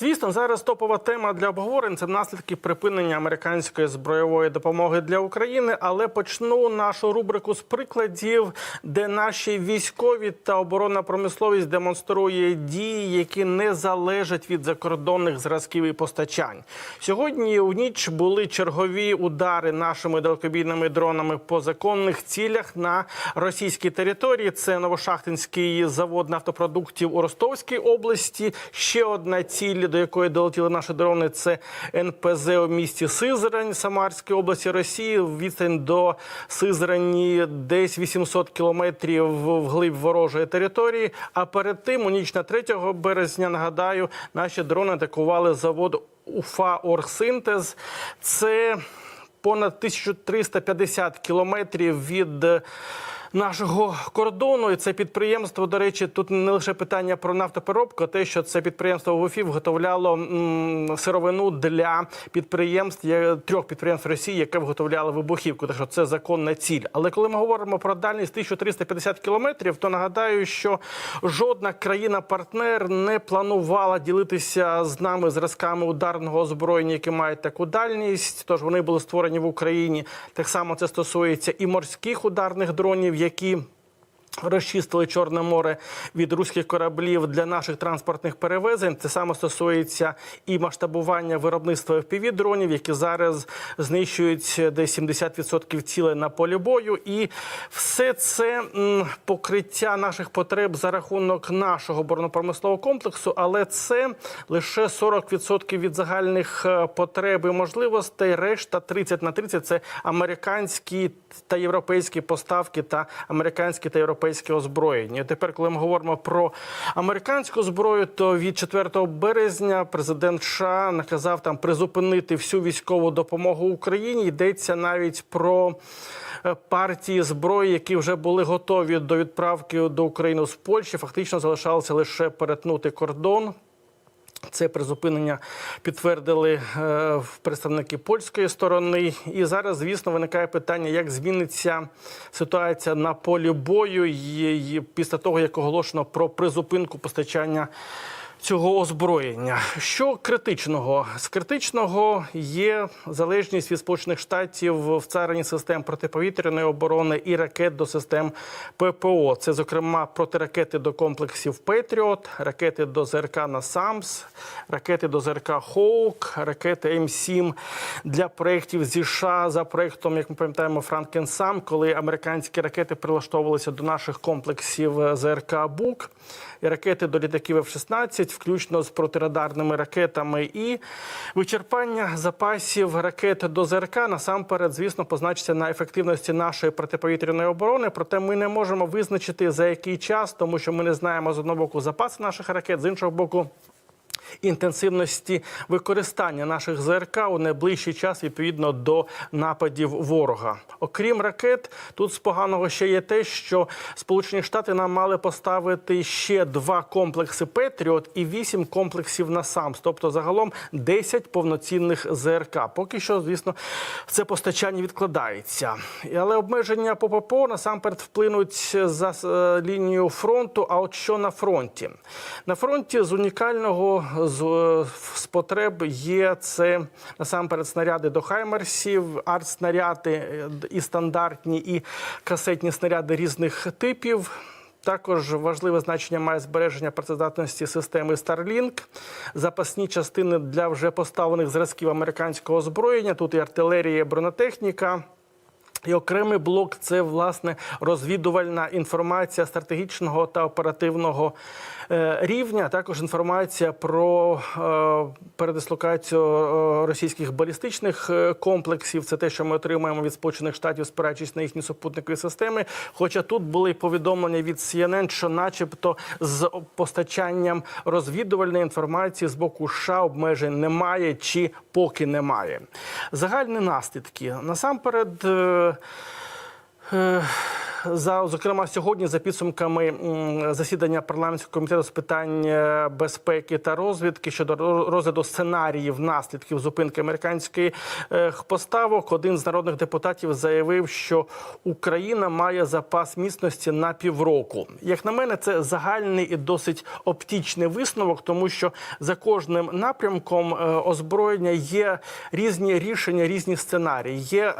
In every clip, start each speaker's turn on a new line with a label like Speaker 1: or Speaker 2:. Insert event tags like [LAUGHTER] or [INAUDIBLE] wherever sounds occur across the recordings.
Speaker 1: Звісно, зараз топова тема для обговорень це наслідки припинення американської збройової допомоги для України. Але почну нашу рубрику з прикладів, де наші військові та оборонна промисловість демонструє дії, які не залежать від закордонних зразків і постачань. Сьогодні у ніч були чергові удари нашими далекобійними дронами по законних цілях на російській території. Це Новошахтинський завод нафтопродуктів у Ростовській області. Ще одна ціль, до якої долетіли наші дрони, це НПЗ у місті Сизрань Самарської області Росії. Відстань до Сизрані десь 800 кілометрів вглиб ворожої території. А перед тим, у ніч на 3 березня, нагадаю, наші дрони атакували завод Уфа Оргсинтез. Це понад 1350 кілометрів від нашого кордону. І це підприємство, до речі, тут не лише питання про нафтопереробку, а те, що це підприємство в Уфі виготовляло м, сировину для підприємств трьох підприємств Росії, яке виготовляло вибухівку. Так що це законна ціль. Але коли ми говоримо про дальність 1350 кілометрів, то нагадаю, що жодна країна-партнер не планувала ділитися з нами зразками ударного озброєння, які мають таку дальність. Тож вони були створені в Україні. Так само це стосується і морських ударних дронів, які Розчистили Чорне море від руських кораблів для наших транспортних перевезень. Це саме стосується і масштабування виробництва fpv дронів, які зараз знищують десь 70% цілей на полі бою. І все це покриття наших потреб за рахунок нашого оборонно-промислового комплексу, але це лише 40% від загальних е, потреб і можливостей. Решта 30 на 30 – це американські та європейські поставки та американські та європейське озброєння. Тепер, коли ми говоримо про американську зброю, то від 4 березня президент США наказав там призупинити всю військову допомогу Україні. Йдеться навіть про е, партії зброї, які вже були готові до відправки до України з Польщі. Фактично залишалося лише перетнути кордон. Це призупинення підтвердили е, представники польської сторони. І зараз, звісно, виникає питання, як зміниться ситуація на полі бою і- після того, як оголошено про призупинку постачання. Цього озброєння, що критичного? З критичного є залежність від сполучених штатів в царині систем протиповітряної оборони і ракет до систем ППО. Це, зокрема, протиракети до комплексів Петріот, ракети до ЗРК «Насамс», ракети до ЗРК Хоук, ракети М7 для проєктів зі США. За проєктом, як ми пам'ятаємо, Франкенсам, коли американські ракети прилаштовувалися до наших комплексів ЗРК Бук, і ракети до літаків F-16, включно з протирадарними ракетами, і вичерпання запасів ракет до ЗРК насамперед, звісно, позначиться на ефективності нашої протиповітряної оборони. Проте ми не можемо визначити за який час, тому що ми не знаємо з одного боку запаси наших ракет, з іншого боку. Інтенсивності використання наших ЗРК у найближчий час відповідно до нападів ворога. Окрім ракет, тут з поганого ще є те, що Сполучені Штати нам мали поставити ще два комплекси Петріот і вісім комплексів НАСАМС, тобто загалом 10 повноцінних ЗРК. Поки що, звісно, це постачання відкладається. Але обмеження по ППО насамперед вплинуть за е, лінію фронту. А от що на фронті? На фронті з унікального з, потреб є це насамперед снаряди до хаймерсів, артснаряди е, і стандартні, і касетні снаряди різних типів. Також важливе значення має збереження працездатності системи Starlink, запасні частини для вже поставлених зразків американського озброєння. Тут і артилерія, і бронетехніка. І окремий блок це власне розвідувальна інформація стратегічного та оперативного рівня. Також інформація про е, передислокацію е, російських балістичних е, комплексів. Це те, що ми отримуємо від Сполучених Штатів, спираючись на їхні супутникові системи. Хоча тут були повідомлення від CNN, що, начебто, з постачанням розвідувальної інформації з боку США обмежень немає чи поки немає. Загальні наслідки насамперед. е, е, за зокрема сьогодні, за підсумками засідання парламентського комітету з питань е, безпеки та розвідки щодо розгляду сценаріїв наслідків зупинки американських е, поставок, один з народних депутатів заявив, що Україна має запас міцності на півроку. Як на мене, це загальний і досить оптічний висновок, тому що за кожним напрямком е, озброєння є різні рішення, різні сценарії. Є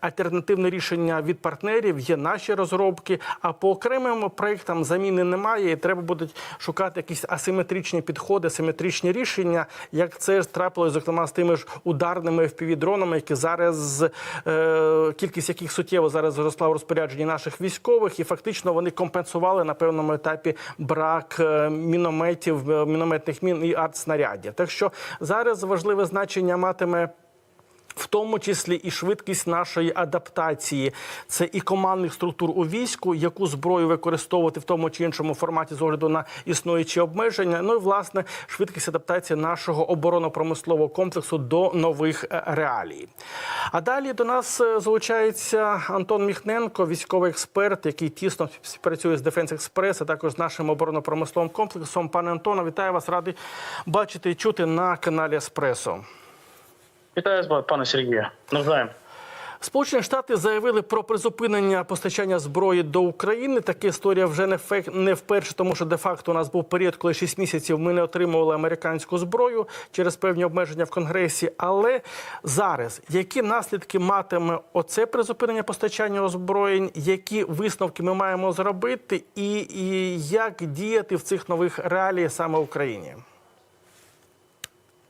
Speaker 1: альтернативне рішення від партнерів, є наші розробки. А по окремим проектам заміни немає, і треба буде шукати якісь асиметричні підходи, асиметричні рішення, як це трапилось, зокрема з тими ж ударними FPV-дронами, які зараз е, кількість яких суттєво зараз зросла в розпорядженні наших військових, і фактично вони компенсували на певному етапі брак е, мінометів, е, мінометних мін і артснарядів. Так що зараз важливе значення матиме. В тому числі і швидкість нашої адаптації, це і командних структур у війську, яку зброю використовувати в тому чи іншому форматі з огляду на існуючі обмеження. Ну і власне швидкість адаптації нашого оборонно-промислового комплексу до нових е, реалій. А далі до нас е, залучається Антон Міхненко, військовий експерт, який тісно співпрацює з Defense Express, а також з нашим оборонно-промисловим комплексом. Пане Антоне, вітаю вас, радий бачити і чути на каналі Еспресо.
Speaker 2: Вітаю пане Сергію. Навзаєм.
Speaker 1: Сполучені Штати заявили про призупинення постачання зброї до України. Така історія вже не вперше, тому що де-факто у нас був період, коли 6 місяців ми не отримували американську зброю через певні обмеження в Конгресі. Але зараз які наслідки матиме оце призупинення постачання озброєнь, які висновки ми маємо зробити, і, і як діяти в цих нових реаліях саме в Україні?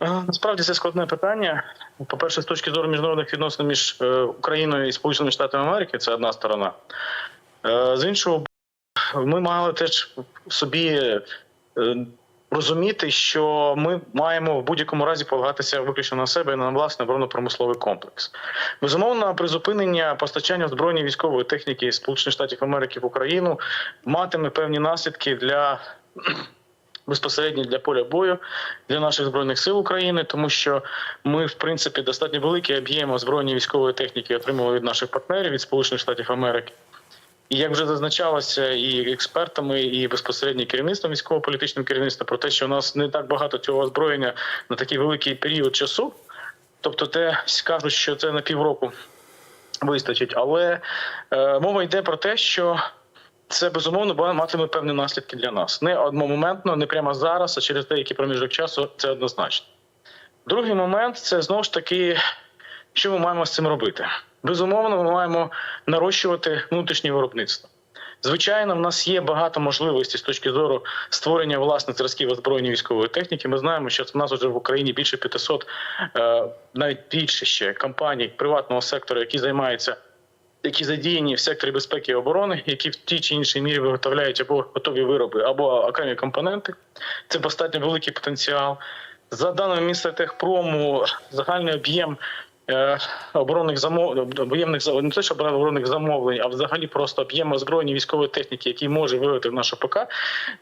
Speaker 2: Е, Насправді це складне питання. По-перше, з точки зору міжнародних відносин між е, Україною і Сполученими Штатами Америки, це одна сторона. Е, З іншого ми мали теж собі розуміти, що ми маємо в будь-якому разі полагатися виключно на себе і на власний оборонно-промисловий комплекс. Безумовно, призупинення постачання озброєння військової техніки Сполучених Штатів Америки в Україну матиме певні наслідки для безпосередньо для поля бою для наших збройних сил України, тому що ми, в принципі, достатньо великий об'єм озброєння військової техніки отримали від наших партнерів від Сполучених Штатів Америки. І як вже зазначалося і експертами, і безпосередньо керівництвом військово-політичним керівництвом про те, що у нас не так багато цього озброєння на такий великий період часу. Тобто, те кажуть, що це на півроку вистачить. Але е, мова йде про те, що це безумовно матиме певні наслідки для нас. Не одномоментно, не прямо зараз, а через деякий проміжок часу це однозначно. Другий момент це знову ж таки, що ми маємо з цим робити. Безумовно, ми маємо нарощувати внутрішнє виробництво. Звичайно, в нас є багато можливостей з точки зору створення власних зразків озброєння військової техніки. Ми знаємо, що в нас вже в Україні більше 500, е, навіть більше ще компаній приватного сектору, які займаються які задіяні в секторі безпеки і оборони, які в тій чи іншій мірі виготовляють або готові вироби, або окремі компоненти. Це достатньо великий потенціал. За даними Мінстратехпрому, загальний об'єм е, оборонних замов... об'ємних не те, що оборонних замовлень, а взагалі просто об'єм озброєння військової техніки, який може виготовити наша ПК,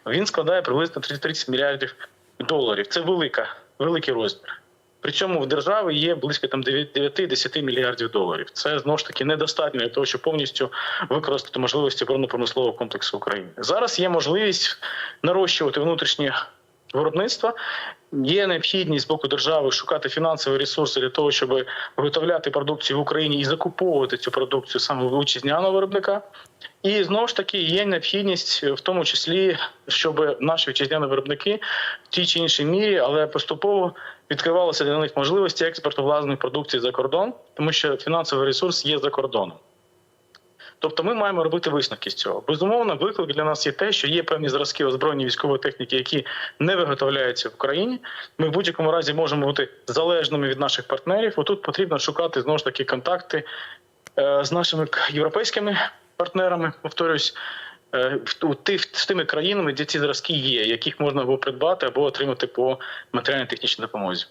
Speaker 2: він складає приблизно 30 мільярдів доларів. Це велика, великий розмір. При цьому в держави є близько там 9-10 мільярдів доларів. Це знову ж таки недостатньо для того, щоб повністю використати можливості оборонно-промислового комплексу України. Зараз є можливість нарощувати внутрішнє виробництво. Є необхідність з боку держави шукати фінансові ресурси для того, щоб виготовляти продукцію в Україні і закуповувати цю продукцію саме в вітчизняного виробника. І знову ж таки є необхідність, в тому числі, щоб наші вітчизняні виробники в тій чи іншій мірі, але поступово відкривалися для них можливості експорту власної продукції за кордон, тому що фінансовий ресурс є за кордоном. Тобто ми маємо робити висновки з цього. Безумовно, виклик для нас є те, що є певні зразки озброєння військової техніки, які не виготовляються в Україні. Ми в будь-якому разі можемо бути залежними від наших партнерів. Отут потрібно шукати знову ж таки контакти е, з нашими європейськими партнерами. Повторюсь. е, у тих з тими країнами, де ці зразки є, яких можна або придбати, або отримати по матеріально-технічній допомозі.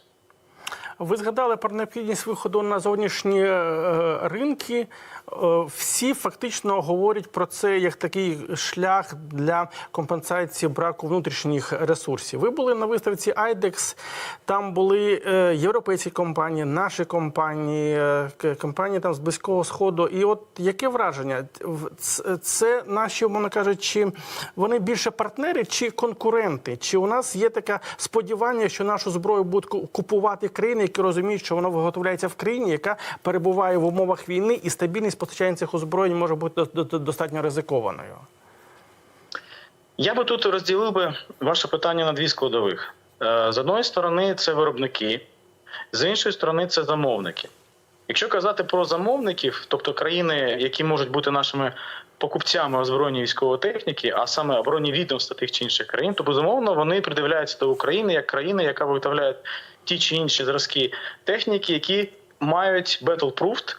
Speaker 1: Ви згадали про необхідність виходу на зовнішні е, ринки. Е, Всі фактично говорять про це як такий шлях для компенсації браку внутрішніх ресурсів. Ви були на виставці IDEX, там були е, європейські компанії, наші компанії, е, компанії там з Близького Сходу. І от яке враження? Це наші, умовно кажучи, вони більше партнери чи конкуренти? Чи у нас є таке сподівання, що нашу зброю будуть ку- купувати країни, які розуміють, що вона виготовляється в країні, яка перебуває в умовах війни, і стабільність постачання цих озброєнь може бути до- до- достатньо ризикованою?
Speaker 2: Я би тут розділив би ваше питання на дві складових. Е, З одної сторони, це виробники, з іншої сторони, це замовники. Якщо казати про замовників, тобто країни, які можуть бути нашими покупцями озброєння військової техніки, а саме оборонні відомства тих чи інших країн, то безумовно вони придивляються до України як країни, яка виготовляє ті чи інші зразки техніки, які мають battle-proofed,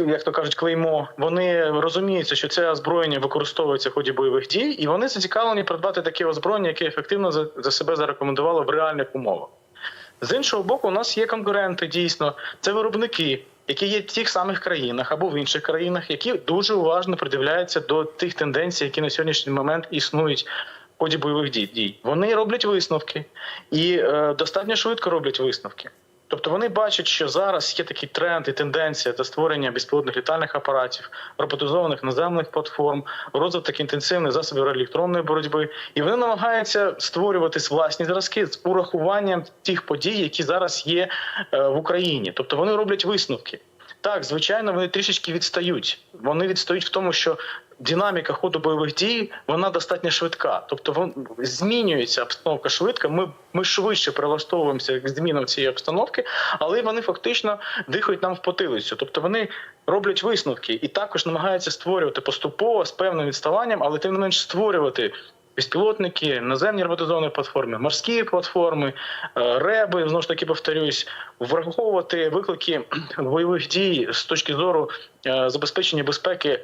Speaker 2: як то кажуть, клеймо. Вони розуміються, що це озброєння використовується в ході бойових дій, і вони зацікавлені придбати таке озброєння, яке ефективно за, себе зарекомендувало в реальних умовах. З іншого боку, у нас є конкуренти дійсно, це виробники, які є в тих самих країнах або в інших країнах, які дуже уважно придивляються до тих тенденцій, які на сьогоднішній момент існують в ході бойових дій. Вони роблять висновки і е, достатньо швидко роблять висновки. Тобто вони бачать, що зараз є такий тренд і тенденція до створення безпілотних літальних апаратів, роботизованих наземних платформ, розвиток інтенсивних засобів електронної боротьби, і вони намагаються створювати власні зразки з урахуванням тих подій, які зараз є е, в Україні. Тобто вони роблять висновки. Так, звичайно, вони трішечки відстають. Вони відстають в тому, що динаміка ходу бойових дій вона достатньо швидка. Тобто змінюється обстановка швидко. Ми, ми швидше прилаштовуємося к змінам цієї обстановки, але вони фактично дихають нам в потилицю. Тобто вони роблять висновки і також намагаються створювати поступово з певним відставанням, але тим не менш створювати. Безпілотники, наземні роботизовані платформи, морські платформи, е, реби, знову ж таки повторюсь, враховувати виклики [CLEARS THROAT] бойових дій з точки зору е, забезпечення безпеки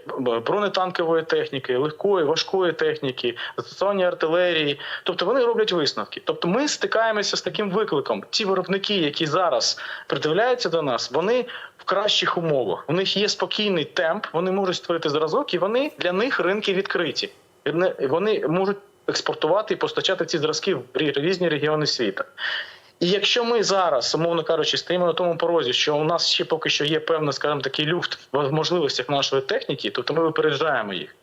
Speaker 2: бронетанкової техніки, легкої, важкої техніки, застосування артилерії. Тобто вони роблять висновки. Тобто ми стикаємося з таким викликом. Ті виробники, які зараз придивляються до нас, вони в кращих умовах. У них є спокійний темп, вони можуть створити зразок, і вони для них ринки відкриті. Вони- можуть експортувати і постачати ці зразки в різні регіони світу. І якщо ми зараз, умовно кажучи, стоїмо на тому порозі, що у нас ще поки що є певний, скажімо, такий люфт в можливостях нашої техніки, тобто ми випереджаємо їх.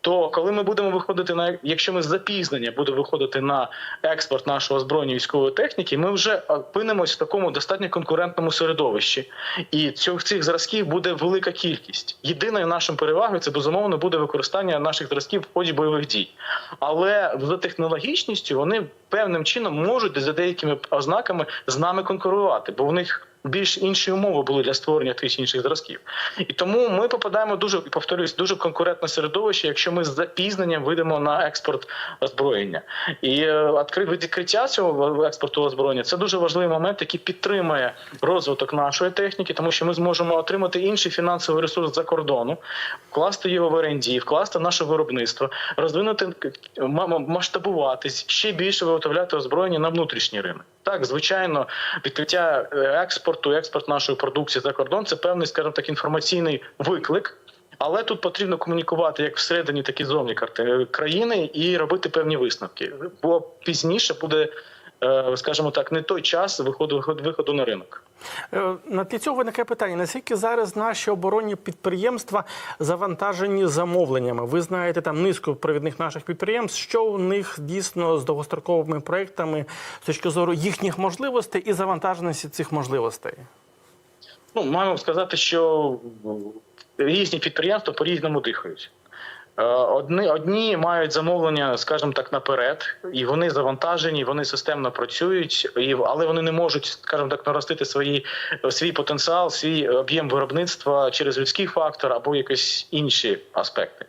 Speaker 2: То коли ми будемо виходити на якщо ми запізнення будемо виходити на експорт нашого озброєння військової техніки, ми вже опинимось в такому достатньо конкурентному середовищі, і цих цих зразків буде велика кількість. Єдиною нашим перевагою це безумовно буде використання наших зразків в ході бойових дій. Але за технологічністю вони певним чином можуть за деякими ознаками з нами конкурувати, бо в них більш інші умови були для створення тих інших зразків. І тому ми попадаємо дуже повторюсь, дуже конкурентне середовище, якщо ми з запізненням вийдемо на експорт озброєння. І е, відкриття цього експорту озброєння це дуже важливий момент, який підтримує розвиток нашої техніки, тому що ми зможемо отримати інший фінансовий ресурс за кордону, вкласти його в R&D, вкласти наше виробництво, розвинути масштабуватись, ще більше виготовляти озброєння на внутрішній ринок. Так, звичайно, відкриття е, експорту, експорт нашої продукції за кордон це певний, скажімо так, інформаційний виклик. Але тут потрібно комунікувати як всередині, так і зовні карти- країни і робити певні висновки. Бо пізніше буде, е, скажімо так, не той час виходу виходу- на ринок.
Speaker 1: Е, На тлі цього виникає питання: наскільки зараз наші оборонні підприємства завантажені замовленнями? Ви знаєте там низку провідних наших підприємств, що у них дійсно з довгостроковими проектами з точки зору їхніх можливостей і завантаженості цих можливостей?
Speaker 2: Ну, маємо сказати, що різні підприємства по-різному дихають. Е, Одні, одні мають замовлення, скажімо так, наперед, і вони завантажені, вони системно працюють, і, але вони не можуть, скажімо так, наростити свої, свій потенціал, свій об'єм виробництва через людський фактор або якісь інші аспекти.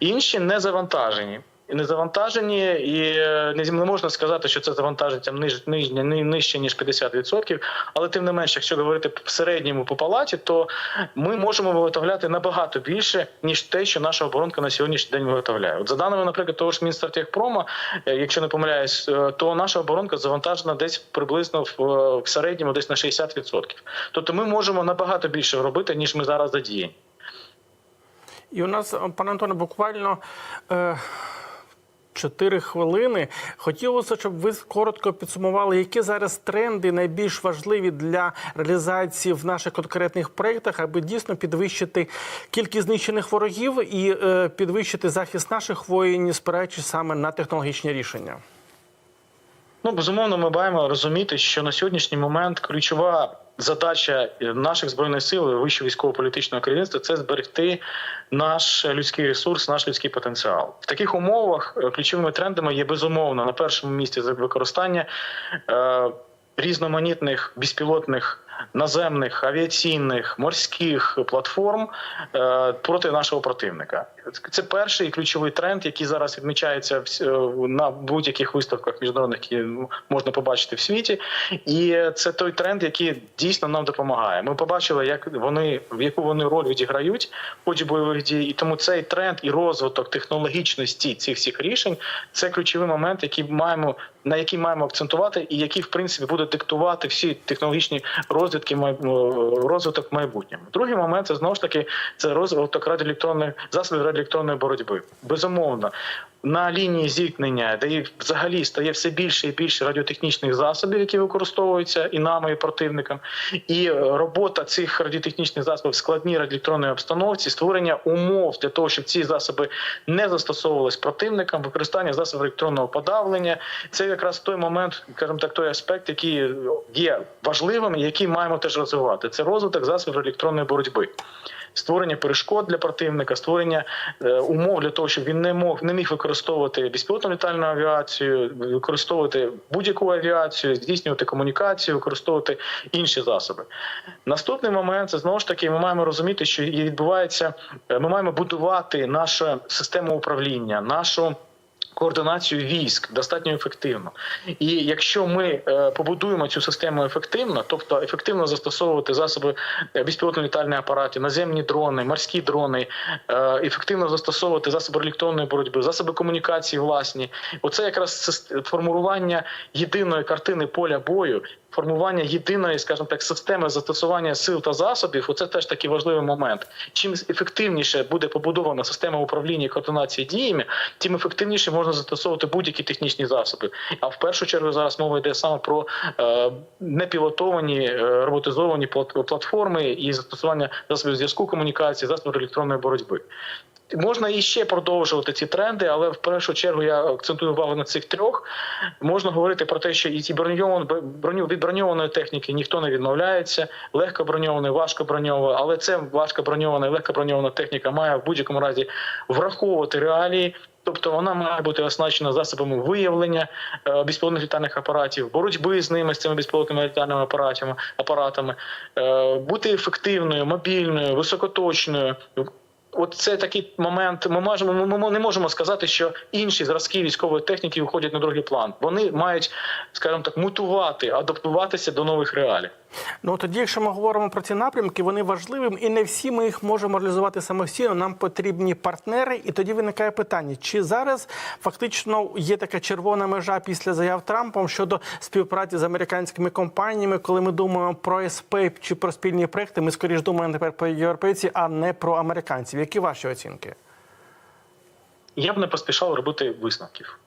Speaker 2: Інші не завантажені. І не завантажені, і е, не, можна сказати, що це завантаження ниж, нижня, нижче ніж 50%. Але тим не менше, якщо говорити в середньому по палаті, то ми можемо виготовляти набагато більше ніж те, що наша оборонка на сьогоднішній день виготовляє. От за даними, наприклад, того ж Мінстратегпрома, е, якщо не помиляюсь, е, то наша оборонка завантажена десь приблизно в, е, в середньому десь на 60%. Тобто ми можемо набагато більше робити, ніж ми зараз задіяні.
Speaker 1: І у нас, пане Антоне, буквально. Е... Чотири хвилини. Хотілося, щоб ви коротко підсумували, які зараз тренди найбільш важливі для реалізації в наших конкретних проєктах, аби дійсно підвищити кількість знищених ворогів і е, підвищити захист наших воїнів, спираючись саме на технологічні рішення.
Speaker 2: Ну, безумовно, ми маємо розуміти, що на сьогоднішній момент ключова задача наших збройних сил, вищого військово-політичного керівництва це зберегти наш людський ресурс, наш людський потенціал. В таких умовах е, ключовими трендами є безумовно на першому місці використання е, різноманітних безпілотних. Наземних авіаційних морських платформ е, проти нашого противника це перший ключовий тренд, який зараз відмічається е, на будь-яких виставках міжнародних, які можна побачити в світі. І це той тренд, який дійсно нам допомагає. Ми побачили, як вони в яку вони роль відіграють в ході бойових дій, і тому цей тренд і розвиток технологічності цих всіх рішень це ключовий момент, який маємо на який маємо акцентувати, і який в принципі буде диктувати всі технологічні розвитки май- розвиток майбутнього. Другий момент це знову ж таки це розвиток радіоелектронних засобів радіоелектронної боротьби. Безумовно, на лінії зіткнення, де і взагалі стає все більше і більше радіотехнічних засобів, які використовуються і нами, і противником, і е, робота цих радіотехнічних засобів в складній радіоелектронній обстановці, створення умов для того, щоб ці засоби не застосовувались противникам, використання засобів електронного подавлення. Це якраз той момент, скажімо так, той аспект, який є важливим, і який маємо теж розвивати. Це розвиток засобів електронної боротьби. Створення перешкод для противника, створення е, умов для того, щоб він не мог не міг використовувати безпілотну літальну авіацію, використовувати будь-яку авіацію, здійснювати комунікацію, використовувати інші засоби. Наступний момент це знову ж таки. Ми маємо розуміти, що відбувається. е, Ми маємо будувати нашу систему управління, нашу. Координацію військ достатньо ефективно, і якщо ми е, побудуємо цю систему ефективно, тобто ефективно застосовувати засоби е, безпілотно-літальних апаратів, наземні дрони, морські дрони, е, ефективно застосовувати засоби електронної боротьби, засоби комунікації власні, оце якраз формулювання єдиної картини поля бою. Формування єдиної, скажімо так, системи застосування сил та засобів, оце теж такий важливий момент. Чим ефективніше буде побудована система управління і координації діями, тим ефективніше можна застосовувати будь-які технічні засоби. А в першу чергу зараз мова йде саме про е, непілотовані е, роботизовані платформи і застосування засобів зв'язку комунікації, засобів електронної боротьби. Можна і ще продовжувати ці тренди, але в першу чергу я акцентую увагу на цих трьох. Можна говорити про те, що і ці броньовані броню від броньованої техніки ніхто не відмовляється. Легко броньованої, важко броньована, але це важко броньована легко броньована техніка має в будь-якому разі враховувати реалії. Тобто вона має бути оснащена засобами виявлення е, безпілотних літальних апаратів, боротьби з ними з цими безпілотними літальними апаратами, апаратами, е, бути ефективною, мобільною, високоточною. От це такий момент. Ми можемо ми, не можемо сказати, що інші зразки військової техніки виходять на другий план. Вони мають, скажімо так, мутувати, адаптуватися до нових реалій.
Speaker 1: Ну тоді, якщо ми говоримо про ці напрямки, вони важливі, і не всі ми їх можемо реалізувати самостійно. Нам потрібні партнери, і тоді виникає питання: чи зараз фактично є така червона межа після заяв Трампом щодо співпраці з американськими компаніями, коли ми думаємо про СП чи про спільні проекти, ми скоріш думаємо тепер про європейців, а не про американців. Які ваші оцінки?
Speaker 2: Я б не поспішав робити висновків.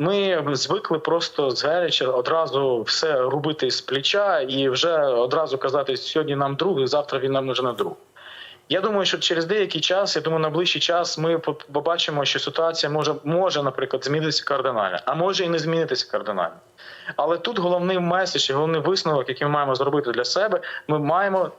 Speaker 2: Ми звикли просто з гаряча одразу все робити з плеча і вже одразу казати, сьогодні нам друг, і завтра він нам вже не друг. Я думаю, що через деякий час, я думаю, на ближчий час ми побачимо, що ситуація може, може, наприклад, змінитися кардинально, а може і не змінитися кардинально. Але тут головний меседж головний висновок, який ми маємо зробити для себе, ми маємо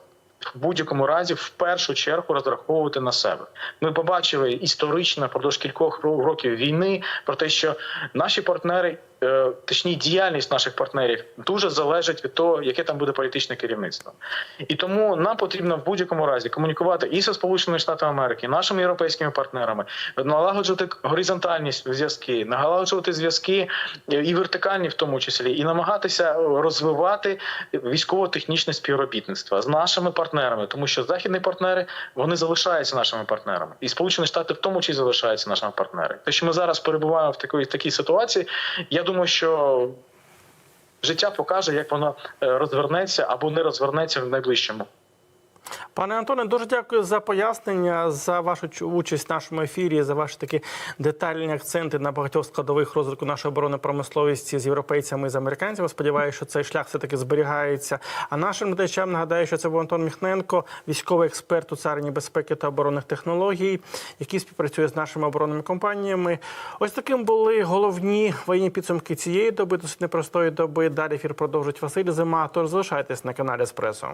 Speaker 2: в будь-якому разі в першу чергу розраховувати на себе. Ми побачили історично впродовж кількох років війни про те, що наші партнери е, точніше, діяльність наших партнерів дуже залежить від того, яке там буде політичне керівництво. І тому нам потрібно в будь-якому разі комунікувати і зі Сполученими Штатами Америки, нашими європейськими партнерами, налагоджувати горизонтальні зв'язки, налагоджувати зв'язки е, і вертикальні, в тому числі, і намагатися розвивати військово-технічне співробітництво з нашими партнерами, тому що західні партнери вони залишаються нашими партнерами, і Сполучені Штати в тому числі залишаються нашими партнерами. Те, що ми зараз перебуваємо в такій такій ситуації, я думаю, що життя покаже, як воно е, розвернеться або не розвернеться в найближчому.
Speaker 1: Пане Антоне, дуже дякую за пояснення, за вашу участь в нашому ефірі, за ваші такі детальні акценти на багатьох складових розвитку нашої оборонної промисловості з європейцями і з американцями. Сподіваюся, що цей шлях все таки зберігається. А нашим глядачам нагадаю, що це був Антон Міхненко, військовий експерт у царині безпеки та оборонних технологій, який співпрацює з нашими оборонними компаніями. Ось таким були головні воєнні підсумки цієї доби, досить непростої доби. Далі ефір продовжить Василь Зима. Тож залишайтесь на каналі Еспресо.